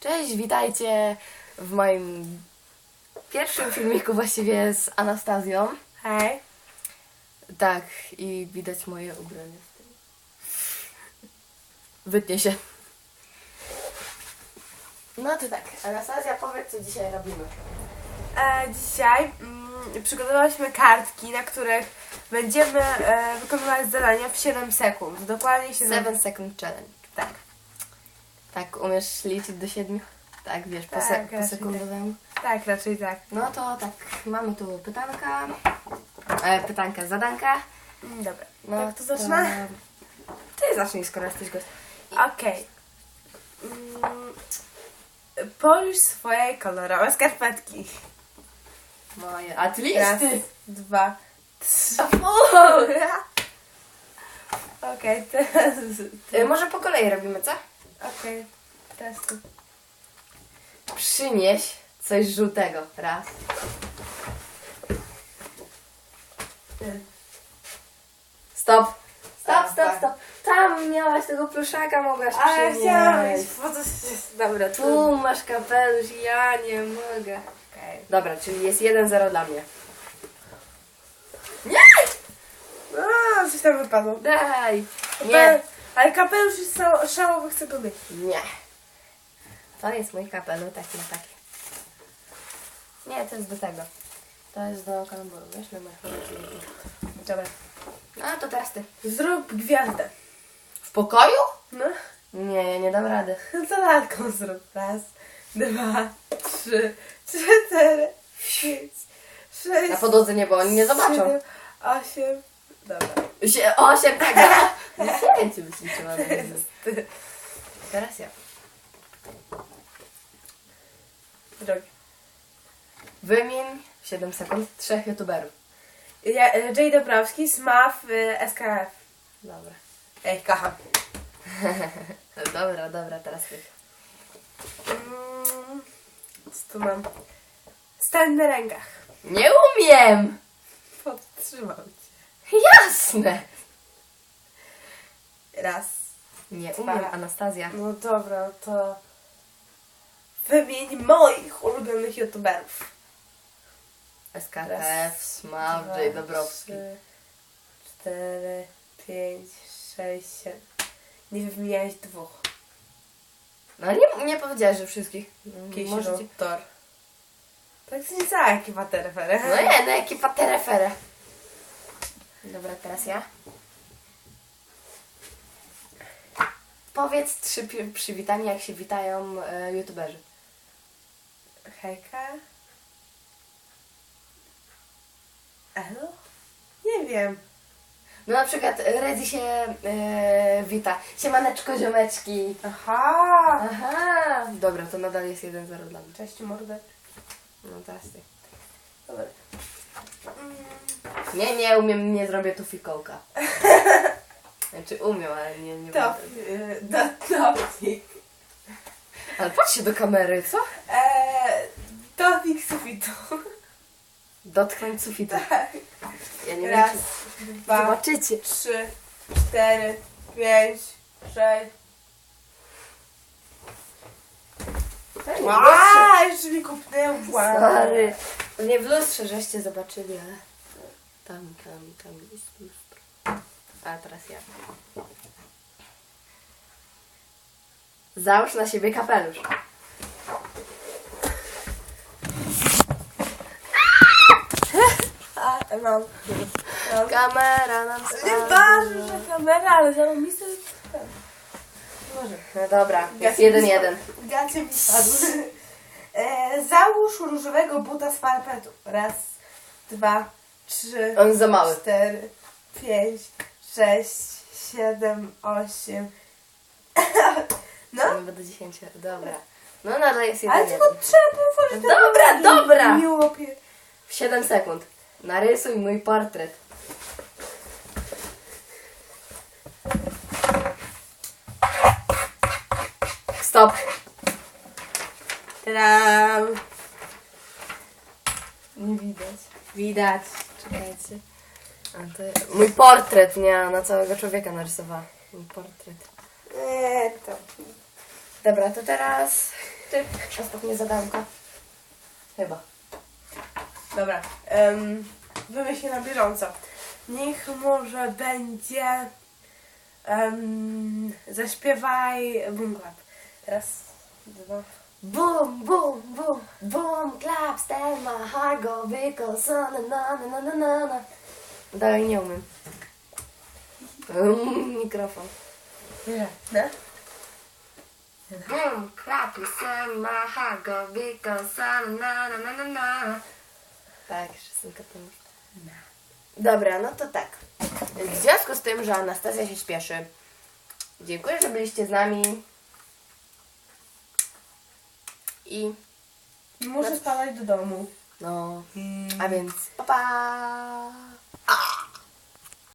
Cześć, witajcie w moim pierwszym filmiku właściwie z Anastazją. Hej. Tak, i widać moje ubranie z tym. Wytnie się. No to tak, Anastazja, powiedz co dzisiaj robimy. E, dzisiaj mm, przygotowałyśmy kartki, na których będziemy e, wykonywać zadania w 7 sekund. Dokładnie 7 Seven Second Challenge. Tak. Tak, umiesz liczyć do siedmiu? Tak, wiesz, po, Tak, se- po raczej sekundowemu. Tak, raczej tak. No to tak, mamy tu pytanka. E, pytanka, zadanka. Mm, Dobra. No tak, to zaczyna? Ty zacznij, skoro jesteś gość. Okej. Mm, Polisz swoje kolorowe skarpetki. Moje. A ty Raz, listy! dwa, trzy. Okej, teraz... E, może po kolei robimy, co? Okej, teraz. Przynieś coś żółtego. Raz. Stop. Stop, stop, stop. Tam miałaś tego pluszaka, mogłaś Ale przynieść. chciałam. Dobra, tu. Tu masz kapelusz, ja nie mogę. Okej. Dobra, czyli jest 1-0 dla mnie. Nie! A, coś tam wypadło. Daj! Nie. Ale kapelusz jest szał- szałowy, chcę go mieć. Nie. To jest mój kapelusz, taki na taki. Nie, to jest do tego. To jest do kalamboru, wiesz, na Dobra. No to teraz ty. Zrób gwiazdę. W pokoju? No. Nie, ja nie dam rady. No to lalką zrób. Raz, dwa, trzy, cztery, pięć, sześć, Na podłodze nie, bo oni nie zobaczą. siedem, osiem. Dobra. Sie- Osiem tego. Nie więcej byś liczyła. Teraz ja. Drogi. Wymień w 7 sekund trzech youtuberów. Ja, e, Jay Dobrowski, Smaf, y, SKF. Dobra. Ej, kocham. Dobra, dobra, teraz ty. Mm, co tu mam? Stań na rękach. Nie umiem! Podtrzymał cię. Jasne! Raz. Nie Dwa. umiem, Anastazja. No dobra, to wymień moich ulubionych youtuberów. Dwa, J. Dobrowski. Trzy, cztery, pięć, sześć, siedem. Nie wymieniałeś dwóch. No nie, nie powiedziałeś, że wszystkich. Jakiś Możecie... Tor. Tak nie cała ekipa Terefere. No nie, no ekipa Terefere. Dobra, teraz ja. Powiedz trzy pi- przywitania, jak się witają e, youtuberzy. Hejka. Elo? Nie wiem. No na przykład Rezi się e, wita. Siemaneczko, ziomeczki. Aha! Aha. Dobra, to nadal jest 1-0 dla mnie. Cześć mordę. No teraz ty. Dobra. Nie, nie umiem, nie zrobię tu fikołka. Znaczy umiem, ale nie, nie To, będę. y, do, topik. Ale patrzcie do kamery, co? Eee, topik sufitu. Dotknąć sufitu. Tak. Ja nie Raz, wiem, czy dwa, zobaczycie. trzy, cztery, pięć, sześć. Wow, jeszcze mi kupnęła. Stary. Nie w lustrze żeście zobaczyli, ale tam, tam, tam jest lustro. A teraz ja. Załóż na siebie kapelusz. A, mam. mam. Kamera nam Nie ważne, że kamera, ale zarobisty. Może. No dobra, jest jeden jeden. Gacie mi spadły. E, załóż różowego buta z parpetu. Raz, dwa, trzy, On za mały. cztery, pięć, sześć, siedem, osiem. No, będę 10. Dobra. No nadal jest ale jeden tylko jeden. trzeba otworzyć No dobra, dobra. Miło pie... W 7 sekund. Narysuj mój portret. Stop. Tadam. Nie widać. Widać. Czekajcie. A to mój portret, nie, na całego człowieka narysowała. Mój portret. Nie, to... Dobra, to teraz Ty, ostatnie zadanko. Chyba. Dobra. Um, wymyślę na bieżąco. Niech może będzie. Um, zaśpiewaj Boom Clap. Raz, dwa. Boom, boom, boom, boom, clap, stand my heart, go because na na na na na. Dalej nie umiem. Mm, mikrofon. Nie. No? Boom, clap, stand my heart, go na na na na na na. Tak, wszystko to już. Dobra, no to tak. W związku z tym, że Anastazja się śpieszy, dziękuję, że byliście z nami. I Muszę spadać do domu. no, a więc pa pa! Ah!